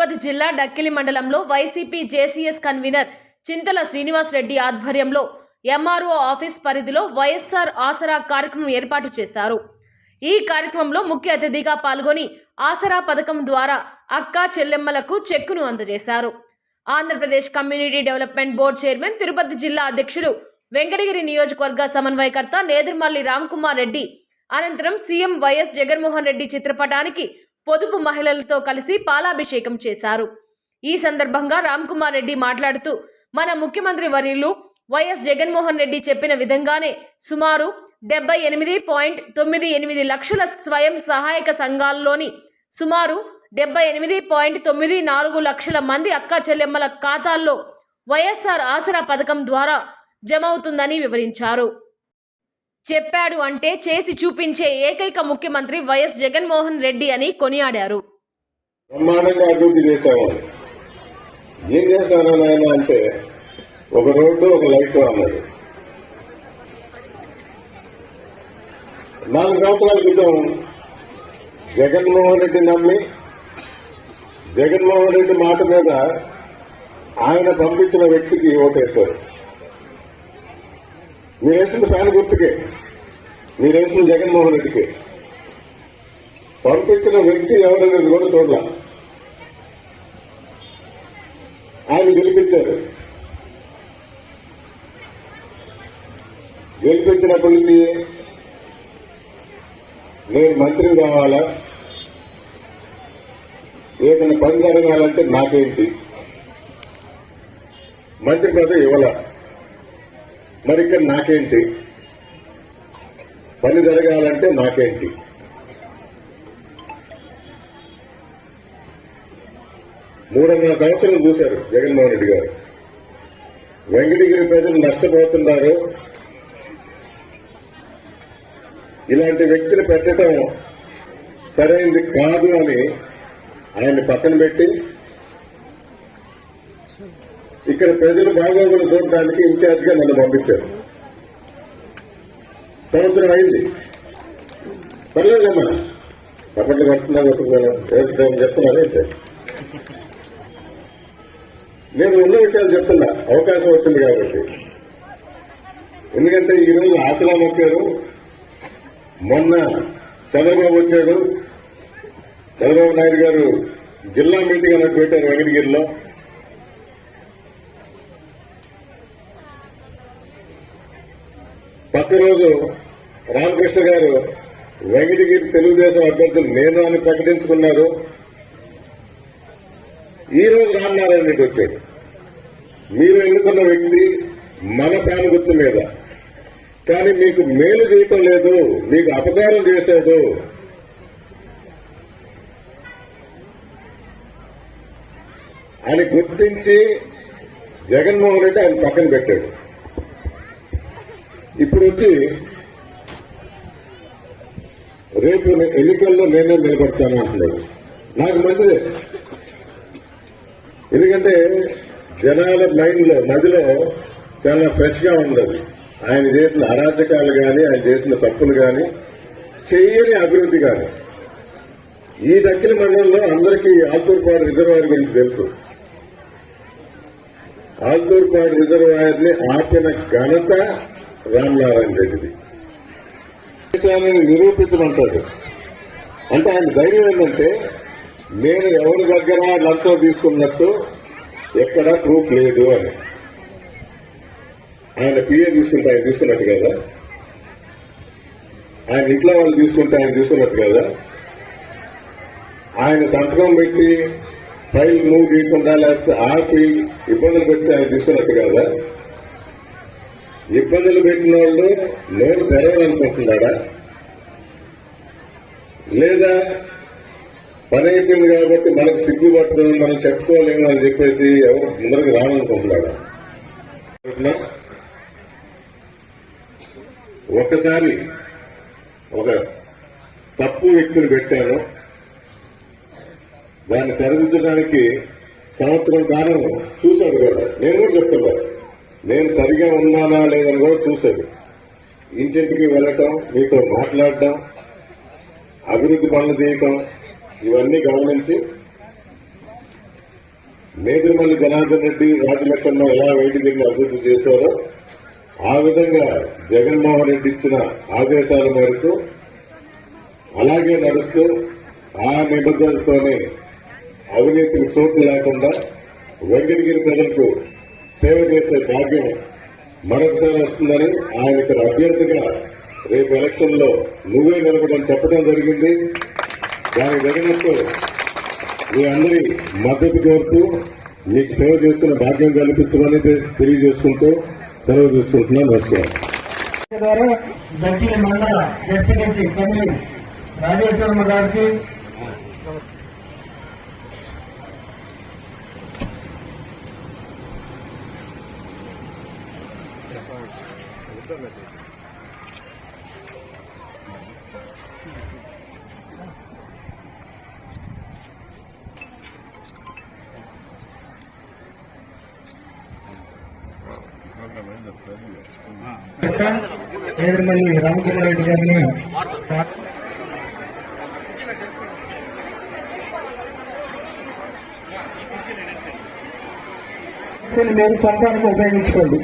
తిరుపతి జిల్లా డక్కిలి మండలంలో YCP JCS convener Chintala Srinivas Reddy ఆధ్వర్యంలో ఎంఆర్ఓ ఆఫీస్ పరిధిలో వైఎస్ఆర్ ఆసరా కార్యక్రమం ఏర్పాటు చేశారు. ఈ కార్యక్రమంలో ముఖ్య అతిథిగా పాల్గొని ఆసరా పథకం ద్వారా అక్క చెల్లెమ్మలకు చెక్కును అందజేశారు. Andhra Pradesh community development board chairman Tirupati జిల్లా అధ్యక్షుడు వెంకటగిరి నియోజకవర్గ సమన్వయకర్త నేదురుమల్లి రామ్కుమార్ రెడ్డి అనంతరం సీఎం వైఎస్ జగన్మోహన్ రెడ్డి చిత్రపటానికి పొదుపు మహిళలతో కలిసి పాలాభిషేకం చేశారు. ఈ సందర్భంగా రామ్కుమార్ రెడ్డి మాట్లాడుతూ మన ముఖ్యమంత్రి వర్యులు వైఎస్ జగన్మోహన్ రెడ్డి చెప్పిన విధంగానే సుమారు డెబ్బై ఎనిమిది పాయింట్ తొమ్మిది ఎనిమిది లక్షల స్వయం సహాయక సంఘాల్లోని సుమారు డెబ్బై ఎనిమిది పాయింట్ తొమ్మిది నాలుగు లక్షల మంది అక్క చెల్లెమ్మల ఖాతాల్లో వైఎస్ఆర్ ఆసరా పథకం ద్వారా జమ అవుతుందని వివరించారు. చెప్పాడు అంటే చేసి చూపించే ఏకైక ముఖ్యమంత్రి వైఎస్ జగన్మోహన్ రెడ్డి అని కొనియాడారు. బ్రహ్మాండంగా అభివృద్ధి చేశామని ఏం చేశాను నాయన అంటే ఒక రోడ్డు ఒక లైట్ అన్నాడు నాలుగు సంవత్సరాల క్రితం జగన్మోహన్ రెడ్డి నమ్మి జగన్మోహన్ రెడ్డి మాట మీద ఆయన పంపించిన వ్యక్తికి ఓటేశారు. మీరు వేసిన ఫ్యాన్ గుర్తుకే మీరు వేసిన జగన్మోహన్ రెడ్డికి. పంపించిన వ్యక్తి ఎవరనేది కూడా చూడాల. ఆయన గెలిపించారు. గెలిపించినప్పటి నుంచి నేను మంత్రి కావాలా? ఏదైనా పని జరగాలంటే నాకేంటి? మంత్రి పదవి ఇవ్వాల? మరి ఇక్కడ నాకేంటి? పని జరగాలంటే నాకేంటి? మూడున్నర సంవత్సరం చూశారు జగన్మోహన్ రెడ్డి గారు. వెంకటగిరి ప్రజలు నష్టపోతున్నారు. ఇలాంటి వ్యక్తిని పెట్టడం సరైనది కాదు అని ఆయన్ని పక్కన పెట్టి ఇక్కడ ప్రజలు బాగోగులు చూడటానికి ఇన్ఛార్జ్గా నన్ను పంపించారు. సంవత్సరం అయింది. పర్లేదమ్మా. అప్పట్లో కడుతున్నా చెప్తున్నారు అయితే నేను ఉన్న విషయాలు చెప్తున్నా. అవకాశం వచ్చింది కాబట్టి. ఎందుకంటే ఈ రోజు ఆశలా మొక్కారు మొన్న చంద్రబాబు వచ్చాడు. చంద్రబాబు నాయుడు గారు జిల్లా మీటింగ్ అన్నట్టు పెట్టారు వెంకటగిరిలో. పక్క రోజు రామకృష్ణ గారు వెంకటగిరి తెలుగుదేశం అభ్యర్థులు నేను అని ప్రకటించుకున్నారు. ఈ రోజు రామనారాయణ రెడ్డి వచ్చాడు. మీరు ఎన్నుకున్న వ్యక్తి మన పాన గుర్తు మీద. కానీ మీకు మేలు చేయటం లేదు మీకు అపకారం చేశాడు. అని గుర్తించి జగన్మోహన్ రెడ్డి ఆయన పక్కన పెట్టాడు. ఇప్పుడు వచ్చి రేపు ఎన్నికల్లో నేనే నిలబడతాను అంటున్నాడు. నాకు మంచిదే. ఎందుకంటే జనాల మైండ్లో మదిలో చాలా ఫ్రెష్గా ఉండదు ఆయన చేసిన అరాచకాలు కానీ ఆయన చేసిన తప్పులు కానీ చేయని అభివృద్ధి కానీ ఈ దక్కిన మండలంలో అందరికీ ఆల్తూర్పాడు రిజర్వాయర్ గురించి తెలుసు. ఆల్తూర్పాడు రిజర్వాయర్ని ఆపిన ఘనత రామనారాయణ రెడ్డిది. స్వామిని నిరూపించమంటాడు అంటే ఆయన ధైర్యం ఏంటంటే నేను ఎవరి దగ్గర లంచం తీసుకున్నట్టు ఎక్కడా ప్రూఫ్ లేదు అని. ఆయన పిఏ తీసుకుంటే ఆయన తీసుకున్నట్టు కదా? ఆయన ఇంట్లో వాళ్ళు తీసుకుంటే ఆయన తీసుకున్నట్టు కదా? ఆయన సంతకం పెట్టి ఫైల్ మూవ్ చేయకుండా లేకపోతే ఆపి ఇబ్బందులు పెట్టి ఆయన తీసుకున్నట్టు కదా? ఇబ్బందులు పెట్టిన వాళ్ళు నోరు తెరవాలనుకుంటున్నాడా? లేదా పని అయిపోయింది కాబట్టి మనకు సిగ్గుపడుతుంది మనం చెప్పుకోలేము అని చెప్పేసి ఎవరు ముందరికి రావాలనుకుంటున్నాడా? ఒకసారి ఒక తప్పు వ్యక్తిని పెట్టాను. దాన్ని సరిదిద్దడానికి సంవత్సరం కాలం చూశాడు కూడా నేను కూడా చెప్తున్నాను నేను సరిగా ఉన్నానా లేదని కూడా చూశాడు. ఇంటింటికి వెళ్ళటం మీతో మాట్లాడటం అభివృద్ధి పనులు చేయటం ఇవన్నీ గమనించి మేదిరిమల్లి జనార్దన్ రెడ్డి రాజలక్ష్మణ ఎలా వేదికలను అభివృద్ధి చేశారో ఆ విధంగా జగన్మోహన్ రెడ్డి ఇచ్చిన ఆదేశాల మేరకు అలాగే నడుస్తూ ఆ నిబంధనలతోనే అవినీతికి చోటు లేకుండా వెంకటగిరి ప్రజలకు సేవ చేసే భాగ్యం మరొకసారి వస్తుందని ఆయన ఇక్కడ అభ్యర్థిగా రేపు ఎలక్షన్లో నువ్వే నిలబడని చెప్పడం జరిగింది. దానికి తగినట్టు మీ అందరి మద్దతు కోరుతూ మీకు సేవ చేసుకున్న భాగ్యం కల్పించమని తెలియజేసుకుంటూ సెలవు తీసుకుంటున్నాను. నమస్కారం. ద్వారా దక్షిణ మండల జడ్పీటీసీ కమిటీ రాజేశ్వరమ్మ గారికి పేరుమల్లి రామకుమార్ రెడ్డి గారిని మీరు సొంతానికి ఉపయోగించుకోండి.